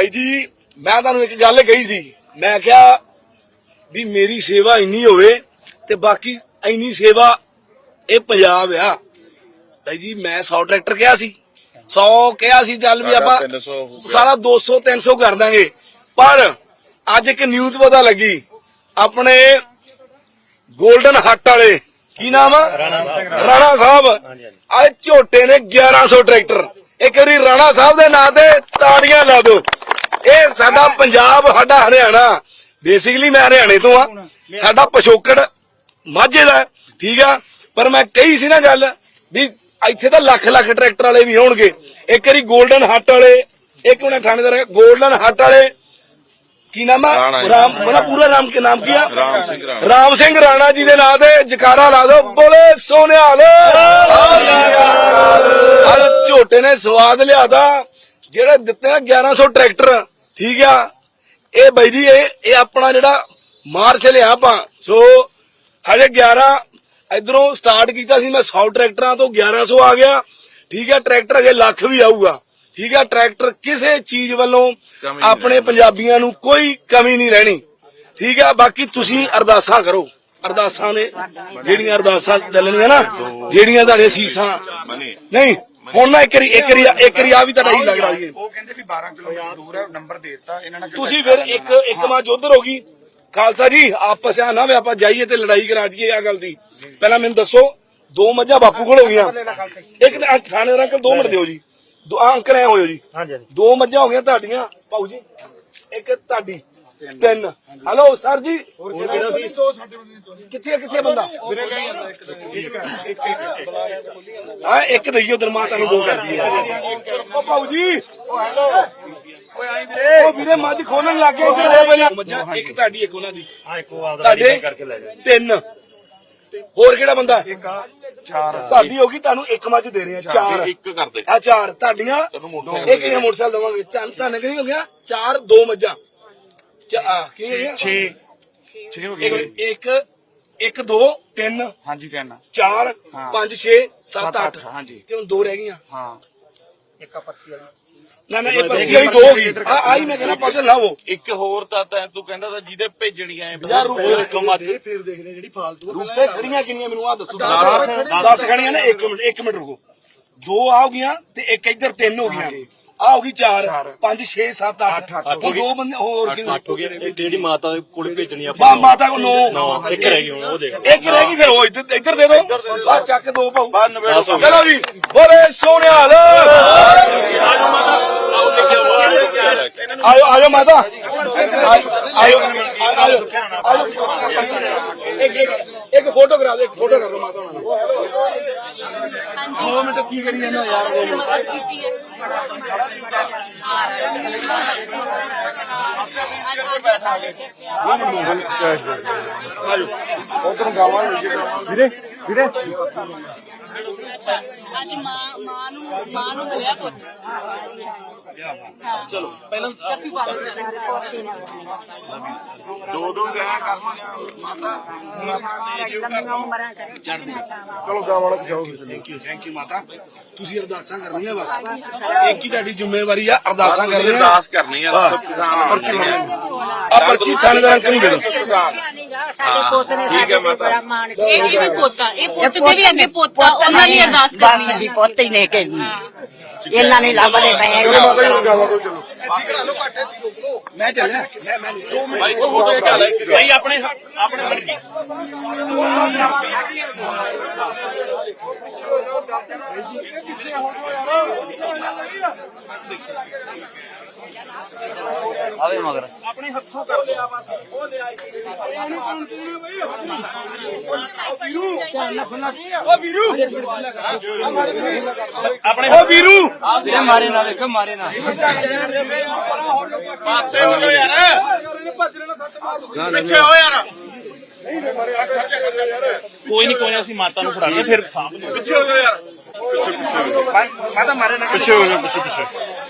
ਬਾਈ ਜੀ ਮੈਂ ਤੁਹਾਨੂੰ ਇੱਕ ਗੱਲ ਕਹੀ ਸੀ। ਮੈਂ ਕਿਹਾ ਵੀ ਮੇਰੀ ਸੇਵਾ ਇੰਨੀ ਹੋਵੇ ਤੇ ਬਾਕੀ ਇੰਨੀ ਸੇਵਾ ਇਹ ਪੰਜਾਬ ਆ। ਬਾਈ ਜੀ ਮੈਂ 100 ਟਰੈਕਟਰ ਕਿਹਾ ਸੀ। 100 ਕਿਹਾ ਸੀ ਚੱਲ ਵੀ ਆਪਾਂ ਸਾਡਾ 300 ਹੋ ਗਿਆ। ਸਾਰਾ 200 300 ਕਰ ਦਾਂਗੇ। ਪਰ ਅੱਜ ਇੱਕ ਨਿਊਜ਼ ਪਤਾ ਲੱਗੀ। ਆਪਣੇ 골ਡਨ ਹੱਟ ਵਾਲੇ ਕੀ ਨਾਮ ਆ? ਰਾਣਾ ਸਾਹਿਬ। ਅੱਜ ਝੋਟੇ ਨੇ 1100 ਟਰੈਕਟਰ। ਇੱਕ ਵਾਰੀ ਰਾਣਾ ਸਾਹਿਬ ਦੇ ਨਾਂ ਤੇ ਤਾੜੀਆਂ ਲਾ ਦਿਓ। ਇਹ ਸਾਡਾ ਪੰਜਾਬ ਸਾਡਾ ਹਰਿਆਣਾ। ਬੇਸਿਕਲੀ ਮੈਂ ਹਰਿਆਣੇ ਤੋਂ ਆ। ਸਾਡਾ ਪਿਛੋਕੜ ਮਾਝੇ ਦਾ ਠੀਕ ਆ? ਪਰ ਮੈਂ ਕਹੀ ਸੀ ਨਾ ਗੱਲ ਵੀ ਇੱਥੇ ਤਾਂ ਲੱਖ ਲੱਖ ਟਰੈਕਟਰ ਵਾਲੇ ਵੀ ਹੋਣਗੇ। ਇੱਕ ਵਾਰੀ 골ਡਨ ਹੱਟ ਵਾਲੇ ਇੱਕ ਮਿੰਟ ਥਾਣੇਦਾਰ 골ਡਨ ਹੱਟ ਵਾਲੇ ਕੀ ਨਾਮ ਆ। ਰਾਮ ਮੇਰਾ ਪੂਰਾ ਨਾਮ ਕੀ ਨਾਮ ਕੀ ਆ? ਰਾਮ ਸਿੰਘ ਰਾਣਾ। ਰਾਮ ਸਿੰਘ ਰਾਣਾ ਜੀ ਦੇ ਨਾਂ ਤੇ ਜਕਾਰਾ ਲਾ ਦਿਓ। ਬੋਲੇ ਸੋਨਿਹਾਲ ਹਰ ਝੋਟੇ ਨੇ ਸਵਾਦ ਲਿਆਦਾ ਜਿਹੜੇ ਦਿੱਤੇ ਆ 1100 ਟਰੈਕਟਰ। ਠੀਕ ਆ? ਇਹ ਬਾਈ ਜੀ ਇਹ ਇਹ ਆਪਣਾ ਜਿਹੜਾ ਮਾਰਚ ਲਿਆ ਆਪਾਂ ਸੋ ਹਜੇ 11 ਇਧਰੋਂ ਸਟਾਰਟ ਕੀਤਾ ਸੀ ਮੈਂ 100 ਟਰੈਕਟਰਾਂ ਤੋਂ 1100 ਆ ਗਿਆ। ਠੀਕ ਆ ਟਰੈਕਟਰ ਅਜੇ ਲੱਖ ਵੀ ਆਊਗਾ। ਠੀਕ ਆ ਟਰੈਕਟਰ ਕਿਸੇ ਚੀਜ਼ ਵੱਲੋਂ ਆਪਣੇ ਪੰਜਾਬੀਆਂ ਨੂੰ ਕੋਈ ਕਮੀ ਨਹੀਂ ਰਹਿਣੀ। ਠੀਕ ਆ ਬਾਕੀ ਤੁਸੀਂ ਅਰਦਾਸਾਂ ਕਰੋ। ਅਰਦਾਸਾਂ ਨੇ ਜਿਹੜੀਆਂ ਅਰਦਾਸਾਂ ਚੱਲਣੀਆਂ ਨਾ ਜਿਹੜੀਆਂ ਤੁਹਾਡੇ ਸੀਸਾਂ। ਨਹੀਂ ਹੁਣ ਨਾ ਇੱਕ ਵਾਰੀ ਇੱਕ ਵਾਰੀ ਇੱਕ ਵਾਰੀ ਆ ਵੀ ਤੁਹਾਡਾ ਹੀ ਲੱਗ ਰਹਾ ਜੀ। ਉਹ ਕਹਿੰਦੇ ਵੀ 12 ਕਿਲੋਮੀਟਰ ਦੂਰ ਹੈ ਨੰਬਰ ਦੇ ਦਿੱਤਾ ਇਹਨਾਂ ਨੇ ਤੁਸੀਂ ਫਿਰ ਇੱਕ ਇੱਕ ਮਾਂ ਉਧਰ ਹੋ ਗਈ। ਖਾਲਸਾ ਜੀ ਆਪਸ ਆ ਨਾ ਵੀ ਆਪਾਂ ਜਾਈਏ ਤੇ ਲੜਾਈ ਕਰਾ ਦਈਏ ਆ ਗੱਲ ਦੀ। ਪਹਿਲਾਂ ਮੈਨੂੰ ਦੱਸੋ ਦੋ ਮੱਝਾਂ ਬਾਪੂ ਕੋਲ ਹੋ ਗਈਆਂ। ਇੱਕ ਥਾਣੇ ਦਾ ਅੰਕਲ ਦੋ ਮਿੰਟ ਦਿਓ ਜੀ। ਦੋ ਅੰਕਲ ਐ ਹੋਇਓ ਜੀ। ਹਾਂਜੀ ਦੋ ਮੱਝਾਂ ਹੋ ਗਈਆਂ ਤੁਹਾਡੀਆਂ। ਭਾਊ ਜੀ ਇੱਕ ਤੁਹਾਡੀ। ਤਿੰਨ। ਹਲੋ ਸਰ ਜੀ। ਕਿੱਥੇ ਕਿੱਥੇ ਬੰਦਾ? ਹਾਂ ਇੱਕ ਦਈਓ ਉਧਰ ਮਾਤਾ ਨੂੰ ਦੋ ਕਰਦੀ ਹੈ ਉਹ ਭਾਊ ਜੀ। ਉਹ ਵੀਰੇ। ਮੱਝ ਖੋਲਣ ਲੱਗ ਗਏ ਇੱਧਰ। ਆਓ ਪਹਿਲਾਂ ਮੱਝਾਂ। ਇੱਕ ਤੁਹਾਡੀ ਇੱਕ ਉਹਨਾਂ ਦੀ। ਆ ਇੱਕੋ ਆਪਦਾ ਤੁਹਾਡੇ ਕਰਕੇ ਲੈ ਜਾ ਤਿੰਨ। ਹੋਰ ਕਿਹੜਾ ਬੰਦਾ? ਇੱਕ ਆ, ਚਾਰ ਤੁਹਾਡੀ ਹੋ ਗਈ ਤੁਹਾਨੂੰ ਇੱਕ ਮੱਝ ਦੇ ਰਹੇ ਆ ਚਾਰ। ਇੱਕ ਕਰਦੇ। ਆ ਚਾਰ। ਤੁਹਾਡੀਆਂ ਇੱਕ ਹੀ ਮੋਟਰਸਾਈਕਲ ਦਵਾਂਗੇ। ਚੰਨ ਤੁਹਾਨੂੰ ਕਿਹੜੀ ਹੋ ਗਿਆ। ਚਾਰ ਦੋ ਮੱਝਾਂ। ਹੋ ਗਿਆ 6 6 ਹੋ ਗਏ। ਇੱਕ ਇੱਕ ਇੱਕ ਦੋ ਤਿੰਨ। ਹਾਂਜੀ ਤਿੰਨ। ਚਾਰ ਹਾਂ। ਪੰਜ ਛੇ ਸੱਤ ਸੱਤ, ਅੱਠ। ਅੱਠ, ਹਾਂਜੀ। ਤੇ ਹੁਣ ਦੋ ਰਹਿ ਗਈਆਂ। ਹਾਂ। ਨਾ ਨਾ ਇਹ ਪਰਚੀ ਵਾਲੀ ਦੋ ਹੋ ਗਈ। ਆ ਆਈ ਮੈਂ ਕਹਿੰਦਾ ਪਸਲ ਨਾ ਹੋ ਇੱਕ ਹੋਰ ਤਾਂ ਤੈਂ ਤੂੰ ਕਹਿੰਦਾ ਤਾਂ ਜਿਹਦੇ ਭੇਜਣੀਆਂ ਐ 50 ਰੁਪਏ ਕਮਾਦੇ ਫਿਰ ਦੇਖਦੇ ਜਿਹੜੀ ਫਾਲਤੂ ਰੁਪਏ ਖੜੀਆਂ ਕਿੰਨੀਆਂ ਮੈਨੂੰ ਆ ਦੱਸੋ। ਦਸ, 10 ਖੜੀਆਂ ਨੇ 1 ਮਿੰਟ 1 ਮਿੰਟ ਰੁਕੋ। ਦੋ ਆ ਹੋ ਗਈਆਂ ਤੇ ਇੱਕ ਇੱਧਰ ਤਿੰਨ ਹੋ ਗਈਆਂ। ਆ ਹੋ ਗਈ 4 5 6 7 8 ਹੁਣ ਦੋ ਬੰਦੇ ਹੋਰ ਕਿੰਨੇ ਹੋ ਜਿਹੜੀ ਮਾਤਾ ਦੇ ਕੋਲ ਭੇਜਣੀ ਆਪਾਂ ਮਾਤਾ ਕੋ ਨੋ। ਇੱਕ ਰਹਿ ਗਈ ਹੁਣ ਉਹ ਦੇਖ। ਇੱਕ ਰਹਿ ਗਈ ਫਿਰ ਉਹ ਇੱਧਰ ਇੱਧਰ ਦੇ ਦੋ। ਆ ਚੱਕ ਦੋ ਕੰਮ। ਚਲੋ ਜੀ ਬੋਲੇ ਸੋਹਣਿਆਲ। ਆਇਓ ਆਇਓ ਮਾਤਾ। ਆਇਓ ਆਇਓ। ਇੱਕ ਇੱਕ- ਇੱਕ ਫੋਟੋ ਕਰਾ ਦੇ ਇੱਕ ਫੋਟੋ ਕਰ ਦੋ ਮਾਤਾ ਉਹਨਾਂ ਨੂੰ ਦੋ ਮਿੰਟ ਕੀ ਕਰੀ ਜਾਂਦਾ ਯਾਰ? ਉਧਰੋਂ ਗਾਵਾਂ ਵੀਰੇ। ਦੋ ਮਿੰਟ ਅੱਜ ਮਾਂ ਮਾਂ ਨੂੰ ਮਾਂ ਨੂੰ ਮਿਲਿਆ ਪੁੱਤ। ਚਲੋ ਪਹਿਲਾਂ ਕਾਫੀ ਬਾਤ ਦੋ ਦੋ ਗਿਆ ਕਰਨਗੇ ਮਾਤਾ। ਹੁਣ ਆਪਣਾ ਦੇ ਦਿਓ। ਕਰ ਚਲੋ ਗਾਂ ਵਾਲਾ ਪਛਾਓ ਥੈਂਕ ਯੂ ਥੈਂਕ ਯੂ ਮਾਤਾ। ਤੁਸੀਂ ਅਰਦਾਸਾਂ ਕਰਨੀਆਂ ਬਸ। ਇੱਕ ਹੀ ਤੁਹਾਡੀ ਜ਼ਿੰਮੇਵਾਰੀ ਆ ਅਰਦਾਸਾਂ ਕਰਨੀਆਂ। ਅਰਦਾਸ ਕਰਨੀ ਆ। ਹਾਂ। ਪਰਚੀ ਆ। ਪਰਚੀ ਥਾਣੇਦਾਰ ਅੰਕਲ ਨੂੰ ਦੇ ਦਿਓ ਸਾਡੇ ਪੁੱਤ ਨੇ ਠੀਕ ਹੈ ਸਾਡੇ ਮਾਤਾ। ਬੜਾ ਮਾਣ ਕੀਤਾ। ਇਹ ਇਹ ਵੀ ਪੋਤਾ ਇਹ ਪੁੱਤ ਦੇ ਵੀ ਅੱਗੇ ਪੋਤਾ ਉਹਨਾਂ ਦੀ ਅਰਦਾਸ ਕਰਨੀ ਬਸ ਹੈ। ਪੁੱਤ ਹੀ ਨੇ ਕਰਨੀ ਇਹਨਾਂ ਨੇ ਲੱਭਦੇ ਪਏ ਮੈਂ ਚੱਲਿਆ ਮੈਂ ਮੈਂ ਦੋ ਮਿੰਟ ਭਾਈ ਤੂੰ ਦੇ ਚੱਲ ਇੱਕ ਭਾਈ ਆਪਣੇ ਆਪਣੇ ਆਵੇ ਮਗਰ। ਓ ਵੀਰੂ। ਆਪਣੇ ਓ ਵੀਰੂ। ਮਾਰੇ ਨਾ ਵੇਖੋ ਮਾਰੇ ਨਾ। ਪਾਸੇ ਹੋ ਜਾਓ ਯਾਰ। ਪਿੱਛੇ ਹੋ ਯਾਰ। ਕੋਈ ਨਹੀਂ ਕੋਈ ਅਸੀਂ ਮਾਤਾ ਨੂੰ ਫੜਾਂਗੇ। ਫਿਰ ਪਿੱਛੇ ਹੋ ਜਾਓ। ਯਾਰ ਮਾਤਾ ਮਾਰੇ ਨਾ। ਪਿੱਛੇ ਹੋ ਜਾ ਪਿੱਛੇ ਪਿੱਛੇ।